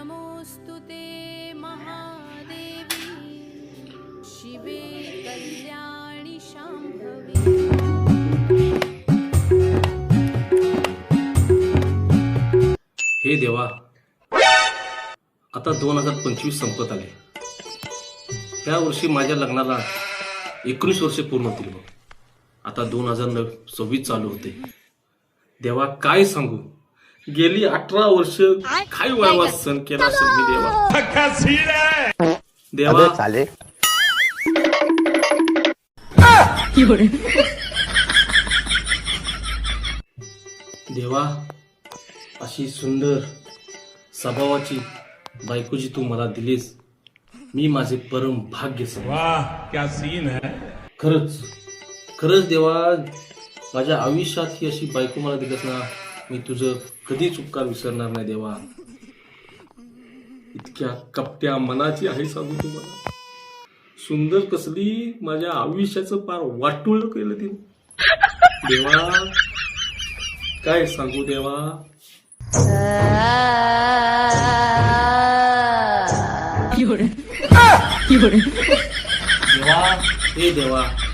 नमोऽस्तु ते महादेवी। शिवे कल्याणि शाम्भवी। हे देवा आता दोन हजार पंचवीस संपत आले. त्या वर्षी माझ्या लग्नाला एकोणीस वर्षे पूर्ण होतील बघ. आता दोन हजार नऊ सव्वीस चालू होते. देवा काय सांगू? गेली अठरा वर्ष काय वळवा सण केला असेल मी देवा. देवा. चाले देवा अशी सुंदर स्वभावाची बायको जी तू मला दिलीस. मी माझे परम भाग्य समजतो. वाह क्या सीन है? खरंच खरंच देवा माझ्या आयुष्यात ही अशी बायको मला दिलीस ना मी तुझं कधीच उपकार विसरणार नाही देवा. इतक्या कपट्या मनाची आहे सांगू तुम्हाला. सुंदर कसली माझ्या आयुष्याचं पार वाटोळ केलं तिने. देवा काय सांगू देवा? देवा हे देवा.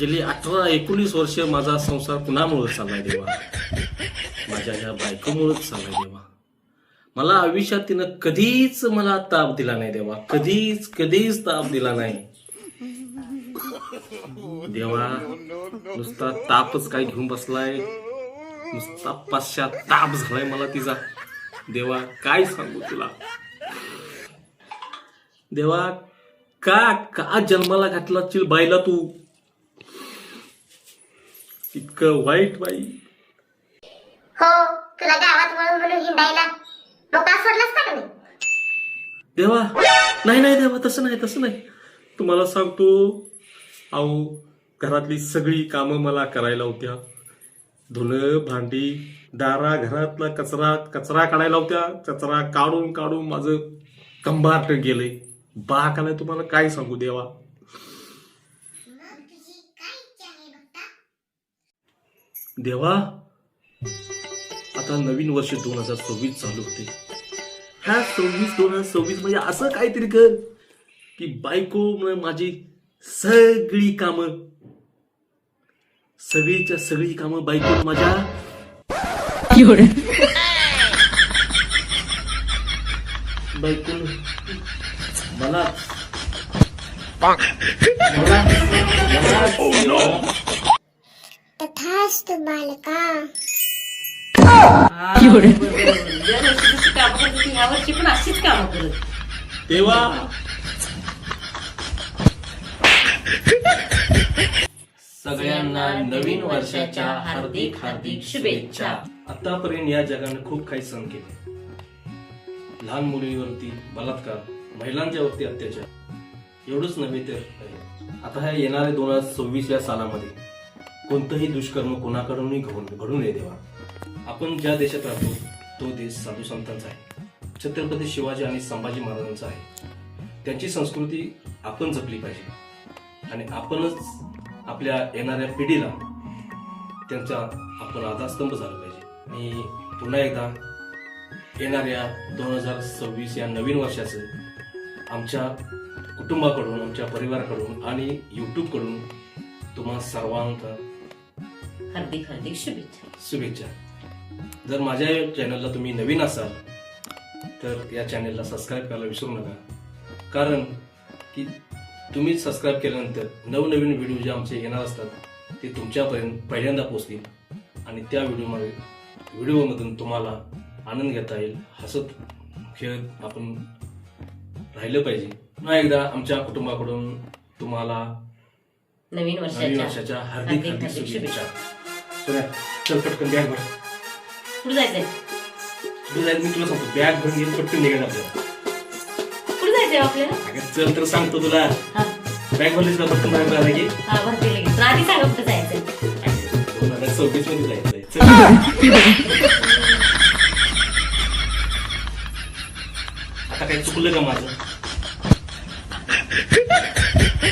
गेली अठरा एकोणीस वर्ष माझा संसार कुणामुळे चाललाय देवा? माझ्या ह्या बायकोमुळेच चाललाय देवा. मला आयुष्यात तिनं कधीच मला ताप दिला नाही देवा. कधीच कधीच ताप दिला नाही. देवा नुसता तापच काय घेऊन बसलाय? नुसता पाचशा ताप झालाय मला तिचा. देवा काय सांगू तुला? देवा का का जन्माला घातला चिल बायला तू? इतकं वाईट बाई. हो तुला गावात वळून म्हणून हिंडायला मोकळा सोडलास का नाही देवा नाही नाही देवा तसं नाही तसं नाही. तुम्हाला सांगतो अहो घरातली सगळी कामं मला करायला होत्या. धुणं भांडी दारा घरातला कचरा कचरा काढायला होत्या. कचरा काढून काढून माझं कंबारट गेलंय बाक आलाय तुम्हाला काय सांगू देवा? देवा आता नवीन वर्ष दोन हजार सव्वीस चालू होते. ह्या सव्वीस दोन हजार सव्वीस म्हणजे असं काहीतरी कर की बायको म- माझी सगळी कामं सगळीच्या सगळी कामं बायको माझ्या बायको मला मला तथास्तु बालका दरवर्षी कामं करत होती ह्या वर्षी पण अशीच कामं करत देवा सगळ्यांना नवीन वर्षाच्या हार्दिक हार्दिक शुभेच्छा. आतापर्यंत या जगाने खूप काही सण केले. लहान मुलीवरती बलात्कार महिलांच्यावरती अत्याचार. एवढंच नव्हे तर आता ह्या येणाऱ्या दोन हजार सव्वीस या सालामध्ये कोणतंही दुष्कर्म कोणाकडूनही घडून घडून नये देवा. आपण ज्या देशात राहतो तो देश साधू संतांचा आहे. छत्रपती शिवाजी आणि संभाजी महाराजांचा आहे. त्यांची संस्कृती आपण जपली पाहिजे. आणि आपणच आपल्या येणाऱ्या पिढीला त्यांचा आपण आधारस्तंभ झाला पाहिजे. आणि पुन्हा एकदा येणाऱ्या दोन हजार सव्वीस या नवीन वर्षाचं आमच्या कुटुंबाकडून आमच्या परिवाराकडून आणि यूट्यूबकडून तुम्हा सर्वांचा हार्दिक हार्दिक शुभेच्छा. शुभेच्छा. जर माझ्या चॅनलला तुम्ही नवीन असाल तर या चॅनलला सबस्क्राईब करायला विसरू नका. कारण की तुम्ही सबस्क्राईब केल्यानंतर नवनवीन व्हिडिओ जे आमचे येणार असतात ते तुमच्यापर्यंत पहिल्यांदा पोहोचतील. आणि त्या व्हिडिओमध्ये व्हिडिओमधून तुम्हाला आनंद घेता येईल हसत खेळत आपण राहिलं पाहिजे. पुन्हा एकदा आमच्या कुटुंबाकडून तुम्हाला नवीन वर्षाच्या हार्दिक हार्दिक शुभेच्छा. चल पटकन बॅग भर. कुठे जायचंय? कुठे जायचं? मी तुला सांगतो बॅग भरून घेऊन पटकन निघायचं आपल्याला कुठे जायचंय आपल्याला? अगं चल तर सांगतो तुला. हा. बॅग भरलीस ना पटकन बाहेर बाहेर की हा भरते लगेच. पण आधी सांगा कुठे जायचंय. दोन हजार सव्वीसमध्ये जायचंय. चल. आता काही चुकलं का माझं?